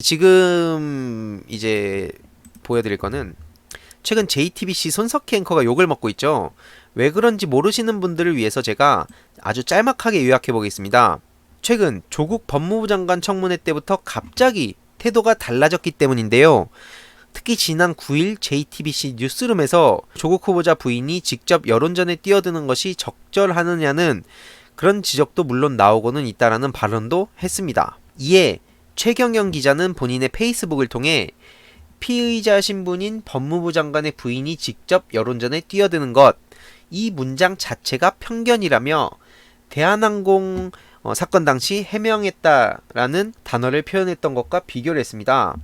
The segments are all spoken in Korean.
지금 이제 보여드릴 거는 최근 JTBC 손석희 앵커가 욕을 먹고 있죠. 왜 그런지 모르시는 분들을 위해서 제가 아주 짤막하게 요약해 보겠습니다. 최근 조국 법무부 장관 청문회 때부터 갑자기 태도가 달라졌기 때문인데요. 특히 지난 9일 JTBC 뉴스룸에서 조국 후보자 부인이 직접 여론전에 뛰어드는 것이 적절하느냐는 그런 지적도 물론 나오고는 있다라는 발언도 했습니다. 이에 최경영 기자는 본인의 페이스북을 통해 피의자 신분인 법무부 장관의 부인이 직접 여론전에 뛰어드는 것, 이 문장 자체가 편견이라며 대한항공 어, 사건 당시 해명했다라는 단어를 표현했던 것과 비교를 했습니다.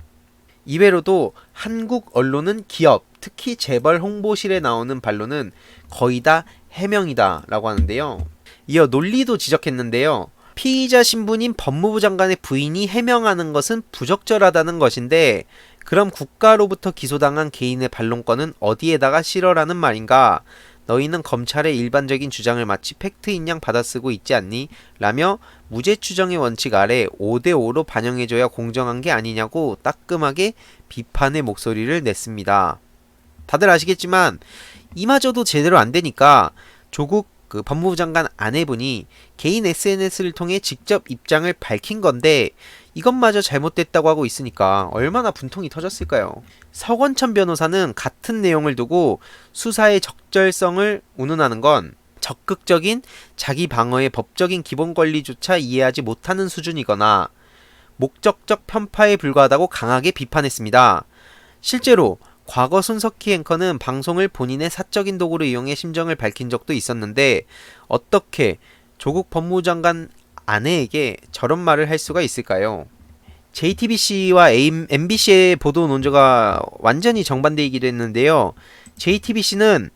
이외로도 한국 언론은 기업, 특히 재벌 홍보실에 나오는 반론은 거의 다 해명이다라고 하는데요. 이어 논리도 지적했는데요. 피의자 신분인 법무부 장관의 부인이 해명하는 것은 부적절하다는 것인데 그럼 국가로부터 기소당한 개인의 반론권은 어디에다가 실어라는 말인가? 너희는 검찰의 일반적인 주장을 마치 팩트인 양 받아쓰고 있지 않니? 라며 무죄 추정의 원칙 아래 5대5로 반영해줘야 공정한 게 아니냐고 따끔하게 비판의 목소리를 냈습니다. 다들 아시겠지만 이마저도 제대로 안 되니까 조국 그 법무부 장관 아내분이 개인 SNS를 통해 직접 입장을 밝힌 건데 이것마저 잘못됐다고 하고 있으니까 얼마나 분통이 터졌을까요? 서건천 변호사는 같은 내용을 두고 수사의 적절성을 운운하는 건 적극적인 자기 방어의 법적인 기본 권리조차 이해하지 못하는 수준이거나 목적적 편파에 불과하다고 강하게 비판했습니다. 실제로 과거 손석희 앵커는 방송을 본인의 사적인 도구로 이용해 심정을 밝힌 적도 있었는데 어떻게 조국 법무부 장관 아내에게 저런 말을 할 수가 있을까요? JTBC와 MBC의 보도 논조가 완전히 정반대이기도 했는데요. JTBC는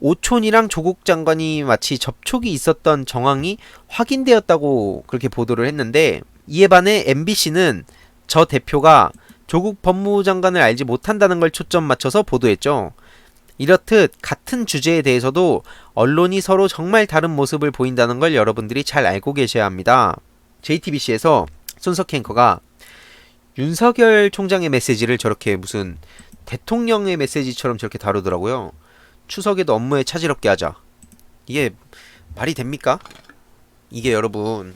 오촌이랑 조국 장관이 마치 접촉이 있었던 정황이 확인되었다고 그렇게 보도를 했는데 이에 반해 MBC는 저 대표가 조국 법무부 장관을 알지 못한다는 걸 초점 맞춰서 보도했죠. 이렇듯 같은 주제에 대해서도 언론이 서로 정말 다른 모습을 보인다는 걸 여러분들이 잘 알고 계셔야 합니다. JTBC에서 손석희 앵커가 윤석열 총장의 메시지를 저렇게 무슨 대통령의 메시지처럼 저렇게 다루더라고요. 추석에도 업무에 차질없게 하자. 이게 말이 됩니까? 이게 여러분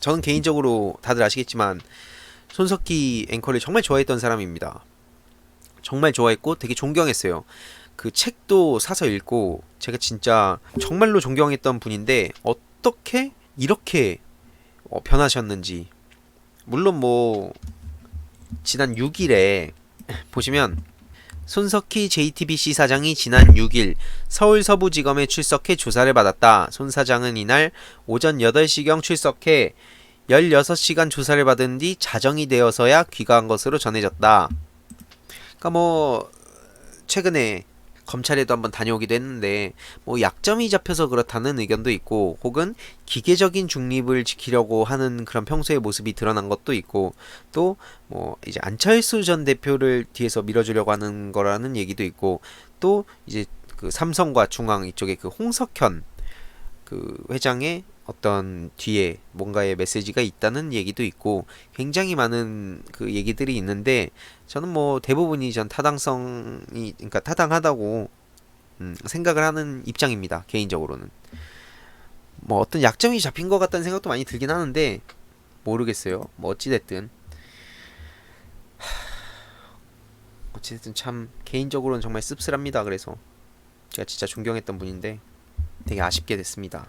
저는 개인적으로 다들 아시겠지만 손석희 앵커를 정말 좋아했던 사람입니다. 정말 좋아했고 되게 존경했어요. 그 책도 사서 읽고 제가 진짜 정말로 존경했던 분인데 어떻게 이렇게 어, 변하셨는지 물론 뭐 지난 6일에 보시면 손석희 JTBC 사장이 지난 6일 서울 서부지검에 출석해 조사를 받았다. 손 사장은 이날 오전 8시경 출석해 16시간 조사를 받은 뒤 자정이 되어서야 귀가한 것으로 전해졌다. 그러니까 뭐 최근에 검찰에도 한번 다녀오기도 했는데 뭐 약점이 잡혀서 그렇다는 의견도 있고 혹은 기계적인 중립을 지키려고 하는 그런 평소의 모습이 드러난 것도 있고 또 뭐 이제 안철수 전 대표를 뒤에서 밀어주려고 하는 거라는 얘기도 있고 또 이제 그 삼성과 중앙 이쪽에 그 홍석현 그 회장의 어떤 뒤에 뭔가의 메시지가 있다는 얘기도 있고 굉장히 많은 그 얘기들이 있는데 저는 뭐 대부분이 전 타당성이 그러니까 타당하다고 음, 생각을 하는 입장입니다 개인적으로는. 뭐 어떤 약점이 잡힌 것 같다는 생각도 많이 들긴 하는데 모르겠어요. 뭐 어찌됐든. 어찌됐든 참 개인적으로는 정말 씁쓸합니다 그래서. 제가 진짜 존경했던 분인데 되게 아쉽게 됐습니다